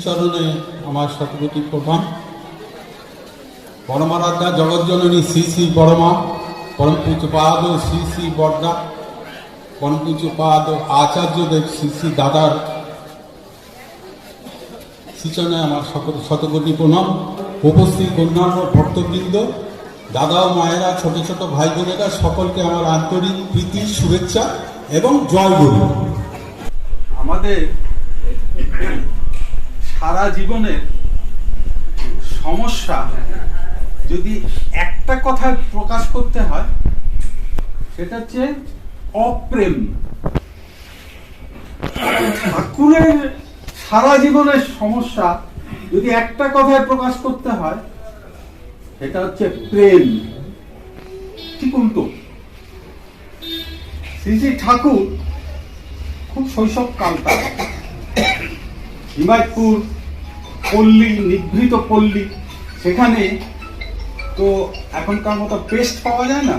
শ্রীচরণে আমার শতকোটি প্রণাম পরমারাধ্যা জগজ্জননী শ্রী শ্রী বড়মা পরম পূজ্যপাদ শ্রী শ্রী বর্দা পরম পূজ্যপাদ আচার্যদেব শ্রী শ্রী দাদার শ্রীচরণে আমার সকল শতকোটি প্রণাম। উপস্থিত অন্যান্য ভক্তবৃন্দ, দাদা ও মায়েরা, ছোট ছোট ভাই বোনেরা সকলকে আমার আন্তরিক প্রীতি, শুভেচ্ছা এবং জয় গুরু আমাদের সারা জীবনের সমস্যা যদি একটা কথায় প্রকাশ করতে হয়, সেটা হচ্ছে অপ্রেম। ঠাকুরের সারা জীবনের সমস্যা যদি একটা কথায় প্রকাশ করতে হয়, সেটা হচ্ছে প্রেম। ঠিক উল্টো শ্রী শ্রী ঠাকুর খুব শৈশব কালটা হিমায়তপুর পল্লী নিভৃত পল্লী সেখানে তো এখনকার মতো পেস্ট পাওয়া যায় না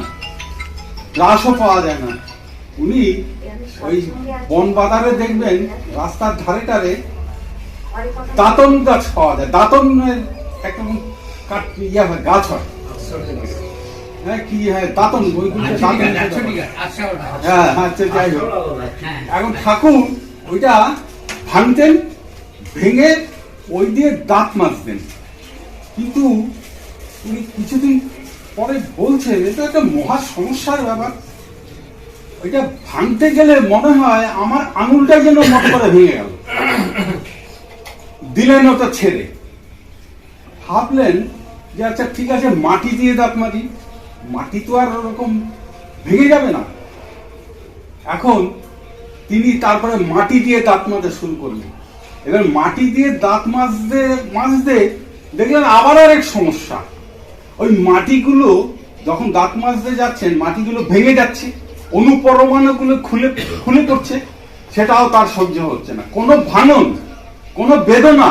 ব্রাশও পাওয়া যায় না। উনি ওই বন বাজারে দেখবেন রাস্তার ধারে টারে দাঁতন গাছ পাওয়া যায়। দাঁতনের একটা কাঠ ইয়ে হয় গাছ হয়। হ্যাঁ কি হ্যাঁ দাঁতন ওইগুলো হ্যাঁ হ্যাঁ যাই হোক। এখন ঠাকুর ওইটা ভাঙতেন ভেঙে ওই দিয়ে দাঁত মাজতেন। কিন্তু উনি কিছুদিন পরে বলছেন এটা একটা মহা সমস্যার ব্যাপার। ওইটা ভাঙতে গেলে মনে হয় আমার আঙুলটা যেন মত করে ভেঙে গেল। দিলেন ওটা ছেড়ে। ভাবলেন যে আচ্ছা ঠিক আছে, মাটি দিয়ে দাঁত মারি মাটি তো আর ওরকম ভেঙে যাবে না। এখন তিনি তারপরে মাটি দিয়ে দাঁত মাজতে শুরু করলেন। এবার মাটি দিয়ে দাঁত মাজতে মাজতে দেখলেন আবার আরেক সমস্যা। ওই মাটিগুলো যখন দাঁত মাজতে যাচ্ছেন, মাটিগুলো ভেঙে যাচ্ছে, অনুপরমাণুগুলো খুলে খুলে পড়ছে, সেটাও তার সহ্য হচ্ছে না। কোনো ভাঙন কোনো বেদনা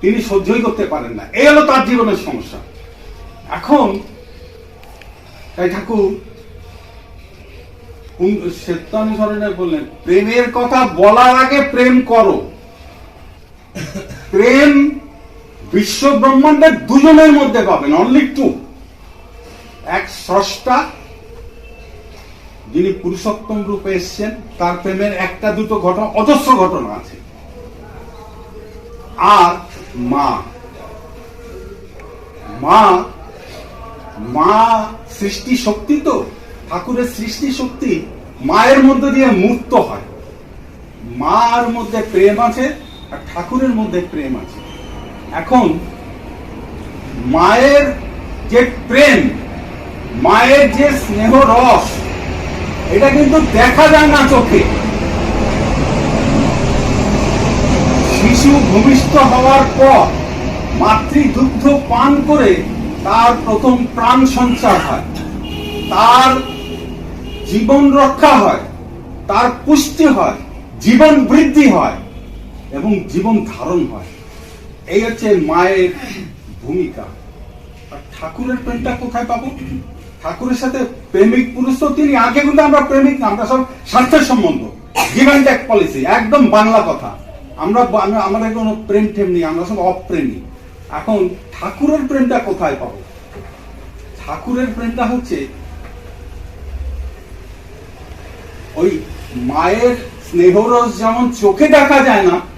তিনি সহ্যই করতে পারেন না। এই হলো তার জীবনের সমস্যা। এখন তাই ঠাকুর শ্বেতানুসরণে বললেন, প্রেমের কথা বলার আগে প্রেম করো। প্রেম বিশ্ব ব্রহ্মাণ্ডের দুজনের মধ্যে পাবেন অনলি টু এক স্রষ্টা, যিনি পুরুষোত্তম রূপে এসছেন, তার প্রেমের একটা দুটো ঘটনা, অজস্র ঘটনা আছে। আর মা। মা মা সৃষ্টি শক্তি তো, ঠাকুরের সৃষ্টি শক্তি মায়ের মধ্যে দিয়ে মুক্ত হয়। মার মধ্যে প্রেম আছে ঠাকুরের মধ্যে প্রেম আছে। এখন, মায়ের যে প্রেম, মায়ের যে স্নেহ রস, এটা কিন্তু দেখা যায় না চোখে। শিশু ভূমিষ্ঠ হওয়ার পর মাতৃদুগ্ধ পান করে তার প্রথম প্রাণ সঞ্চার হয়। তার জীবন রক্ষা হয়, তার পুষ্টি হয়, জীবন বৃদ্ধি হয়। এবং জীবন ধারণ হয়। এই হচ্ছে মায়ের ভূমিকা। আর ঠাকুরের প্রেমটা কোথায় পাবো? ঠাকুরের সাথে প্রেমিক পুরুষ তো তিনি, আগে কিন্তু আমরা প্রেমিক আমরা সব স্বার্থের সম্বন্ধ গিভ অ্যান্ড পলিসি একদম বাংলা কথা। আমরা- আমাদের কোনো প্রেম টেম নেই, আমরা সব অপ্রেমী। এখন ঠাকুরের প্রেমটা কোথায় পাবো? ঠাকুরের প্রেমটা হচ্ছে ওই মায়ের স্নেহরস যেমন চোখে দেখা যায় না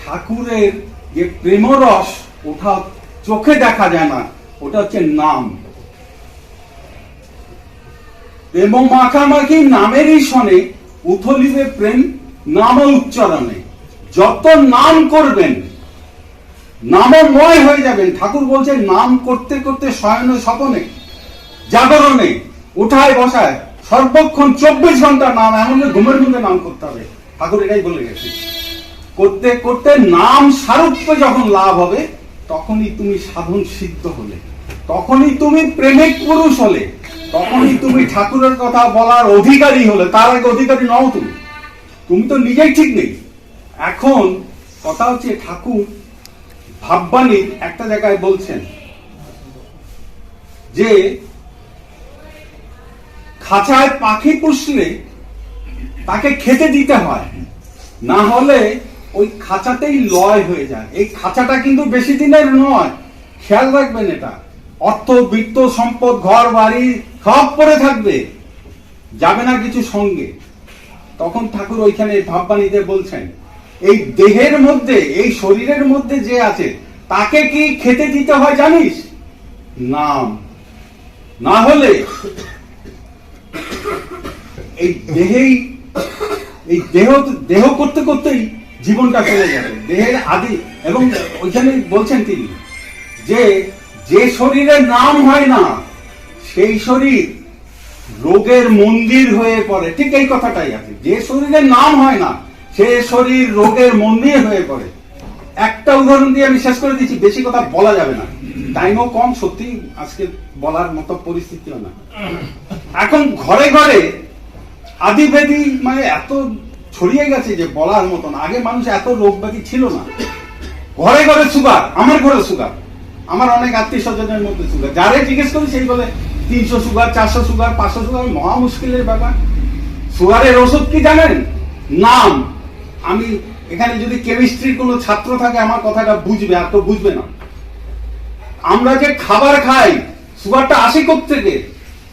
ঠাকুরের যে প্রেমরস, ওটা চোখে দেখা যায় না, ওটা হচ্ছে নাম। প্রেম মাখামাখি নামেরই শনে উথলিবে প্রেম নাম উচ্চারণে। যত নাম করবেন, নামময় হয়ে যাবেন। ঠাকুর বলছে নাম করতে করতে শয়ন স্বপনে, জাগরণে, উঠায় বসায়, সর্বক্ষণ চব্বিশ ঘণ্টা নাম এমন ঘুমের মধ্যে নাম করতে হবে। ঠাকুর এটাই বলে গেছে করতে করতে নাম সারূপ্য যখন লাভ হবে, তখনই তুমি সাধন সিদ্ধ হলে। তখনই তুমি প্রেমিক পুরুষ হলে। তখনই তুমি ঠাকুরের কথা বলার অধিকারী হলে। তার আগে অধিকারী নও তুমি। তুমি তো নিজেই ঠিক নেই। এখন কথা হচ্ছে ঠাকুর ভাববাণীর একটা জায়গায় বলছেন যে, খাঁচায় পাখি পুষলে তাকে খেতে দিতে হয়। না হলে ওই খাঁচাতেই লয় হয়ে যায়। এই খাঁচাটা কিন্তু বেশি দিনের নয়, খেয়াল রাখবেন এটা। অর্থ, বৃত্ত, সম্পদ, ঘর, বাড়ি, সব পরে থাকবে। যাবে না কিছু সঙ্গে। তখন ঠাকুর ওইখানে ভাববাণীতে বলছেন, এই দেহের মধ্যে, এই শরীরের মধ্যে যে আছে, তাকে কি খেতে দিতে হয় জানিস? নাম না হলে এই দেহেই, এই দেহ দেহ করতে করতেই জীবনটা চলে যাবে। দেহের আদি এবং ওইখানে বলছেন তিনি যে যে শরীরের নাম হয় না, সেই শরীর রোগের মন্দির হয়ে পড়ে। ঠিক এই কথাটাই আছে। যে শরীরের নাম হয় না, সে শরীর রোগের মন্দির হয়ে পড়ে। একটা উদাহরণ দিয়ে আমি শেষ করে দিচ্ছি, বেশি কথা বলা যাবে না। টাইমও কম, সত্যি আজকে বলার মতো পরিস্থিতিও না। এখন ঘরে ঘরে আদি ব্যাধি মানে এত ছড়িয়ে গেছে যে বলার মতন। আগে মানুষ এত রোগ ব্যাধি ছিল না। ঘরে ঘরে সুগার, আমার ঘরে সুগার। আমার অনেক আত্মীয় স্বজনের মধ্যে সুগার। যারে জিজ্ঞেস করি সেই বলে, তিনশো সুগার, চারশো সুগার, পাঁচশো সুগার, মহা মুশকিলের ব্যাপার। সুগারের ওষুধ কি জানেন? নাম। আমি এখানে যদি কেমিস্ট্রির কোনো ছাত্র থাকে, আমার কথাটা বুঝবে, আর তো বুঝবে না। আমরা যে খাবার খাই, সুগারটা আসে থেকে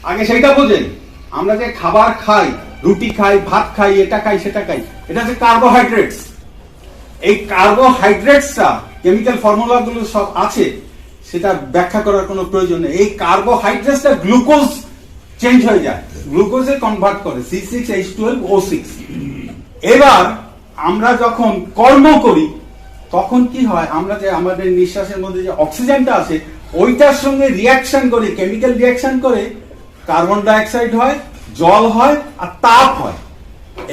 আগে সেইটা বোঝেন। আমরা যে খাবার খাই রুটি খাই, ভাত খাই, এটা খাই, সেটা খাই, এটা হচ্ছে কার্বোহাইড্রেটস এই কার্বোহাইড্রেটসটা কেমিক্যাল ফর্মুলা গুলো সব আছে, সেটা ব্যাখ্যা করার কোনো প্রয়োজন নেই। এই কার্বোহাইড্রেটসটা গ্লুকোজ চেঞ্জ হয়ে যায়। গ্লুকোজে কনভার্ট করে C six H twelve O six এবার আমরা যখন কর্ম করি, তখন কি হয়, আমরা যে আমাদের নিঃশ্বাসের মধ্যে যে অক্সিজেনটা আছে, ওইটার সঙ্গে রিয়াকশন করে কেমিক্যাল রিয়াকশন করে কার্বন ডাইঅক্সাইড হয় জল হয় আর তাপ হয়।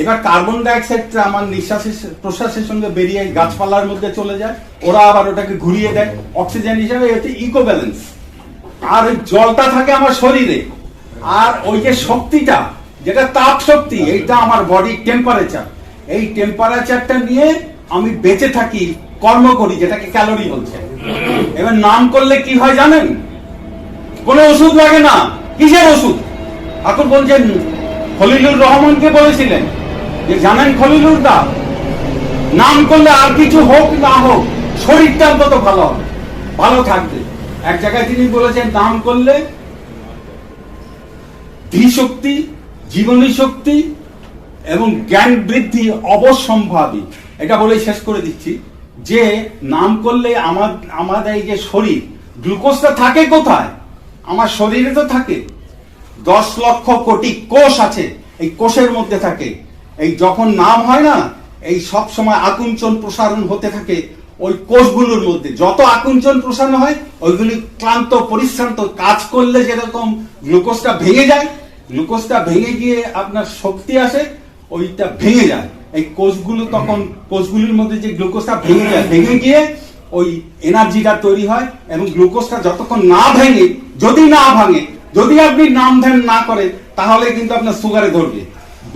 এবার কার্বন ডাইঅক্সাইডটা আমার নিঃশ্বাসের প্রশ্বাসের সঙ্গে বেরিয়ে গাছপালার মধ্যে চলে যায়। ওরা আবার ওটাকে ঘুরিয়ে দেয়। অক্সিজেন হিসাবে এতে ইকো ব্যালেন্স আর ওই জলটা থাকে আমার শরীরে। আর ওই যে শক্তিটা, যেটা তাপ শক্তি, এইটা আমার বডির টেম্পারেচার এই টেম্পারেচারটা নিয়ে আমি বেঁচে থাকি, কর্ম করি, যেটাকে ক্যালোরি বলছে। এবার নাম করলে কি হয় জানেন? কোনো ওষুধ লাগে না। কিসের ওষুধ? ঠাকুর বলছেন খলিলুর রহমানকে বলেছিলেন যে, জানেন খলিলুর দা নাম করলে আর কিছু হোক না হোক শরীরটা অন্তত ভালো হবে, ভালো থাকবে। এক জায়গায় তিনি বলেছেন, নাম করলে ধী শক্তি জীবনী শক্তি এবং জ্ঞান বৃদ্ধি অবশ্যম্ভাবী এটা বলে শেষ করে দিচ্ছি। যে, নাম করলে আমার আমাদের এই যে শরীর, গ্লুকোজটা থাকে কোথায়? আমার শরীরে তো থাকে। দশ লক্ষ কোটি কোষ আছে, এই কোষের মধ্যে থাকে। এই যখন নাম হয় না, এই সব সময় আকুঞ্চন প্রসারণ হতে থাকে ওই কোষগুলোর মধ্যে। যত আকুঞ্চন প্রসারণ হয়, ওইগুলি ক্লান্ত, পরিশ্রান্ত কাজ করলে যেরকম গ্লুকোজটা ভেঙে যায়, গ্লুকোজটা ভেঙে গিয়ে আপনার শক্তি আসে, ওইটা ভেঙে যায়। এই কোষগুলো তখন, কোষগুলির মধ্যে যে গ্লুকোজটা ভেঙে যায়, ভেঙে গিয়ে ওই এনার্জিটা তৈরি হয় এবং গ্লুকোজটা যতক্ষণ না ভেঙে, যদি না ভাঙে যদি আপনি নাম ধ্যান না করেন, তাহলে কিন্তু আপনার সুগারে ধরবে।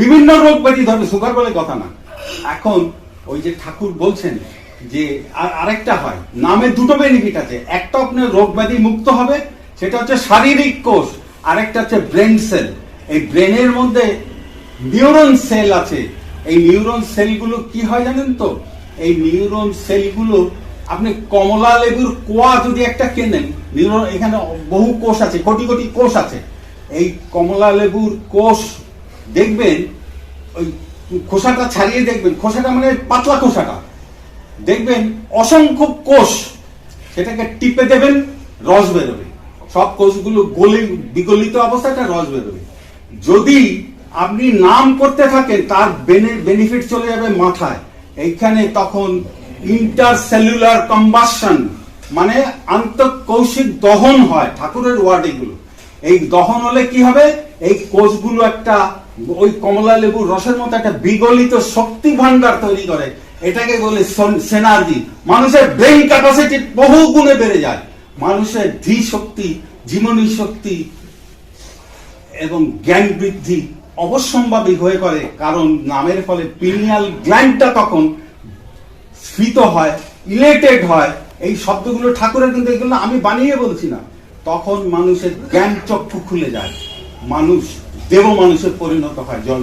বিভিন্ন রোগ ব্যাধি ধরবে, সুগার বলে কথা না। এখন ওই যে ঠাকুর বলছেন যে, আর আরেকটা হয়, নামে দুটো বেনিফিট আছে। একটা আপনার রোগ ব্যাধি মুক্ত হবে, সেটা হচ্ছে শারীরিক কোষ, আরেকটা হচ্ছে ব্রেন সেল। এই ব্রেনের মধ্যে নিউরন সেল আছে। এই নিউরন সেলগুলো কি হয় জানেন তো? এই নিউরন সেলগুলো আপনি কমলা লেবুর কোয়া যদি একটা কেনেন এখানে বহু কোষ আছে, কোটি কোটি কোষ আছে। এই কমলা লেবুর কোষ দেখবেন, ওই খোসাটা ছাড়িয়ে দেখবেন, খোসাটা মানে পাতলা খোসাটা। দেখবেন অসংখ্য কোষ সেটাকে টিপে দেবেন, রস বেরোবে। সব কোষগুলো গলি, বিগলিত অবস্থাটা রস বেরোবে। যদি আপনি নাম করতে থাকেন, তার বেনিফিট চলে যাবে মাথায়। এইখানে তখন ইন্টারসেলুলার কম্বাসন মানে আন্তঃকৌশিক দহন হয় ঠাকুরের ওয়ার্ড এগুলো এই দহন হলে কি হবে? এই কোষগুলো একটা, ওই কমলা লেবুর রসের মতো একটা বিগলিত শক্তি ভান্ডার তৈরি করে। এটাকে বলে সেনার্জি। মানুষের ব্রেন ক্যাপাসিটি বহু গুণে বেড়ে যায়। মানুষের ধী শক্তি জীবনী শক্তি এবং জ্ঞান বৃদ্ধি অবশ্যম্ভাবী হয়ে করে কারণ নামের ফলে পিনিয়াল গ্ল্যান্ডটা তখন স্ফীত হয় ইলেটেড হয়। এই শব্দগুলো ঠাকুরের কিন্তু এগুলো আমি বানিয়ে বলছি না। তখন মানুষের জ্ঞান চক্ষু খুলে যায়। মানুষ দেব মানুষের পরিণত হয় জল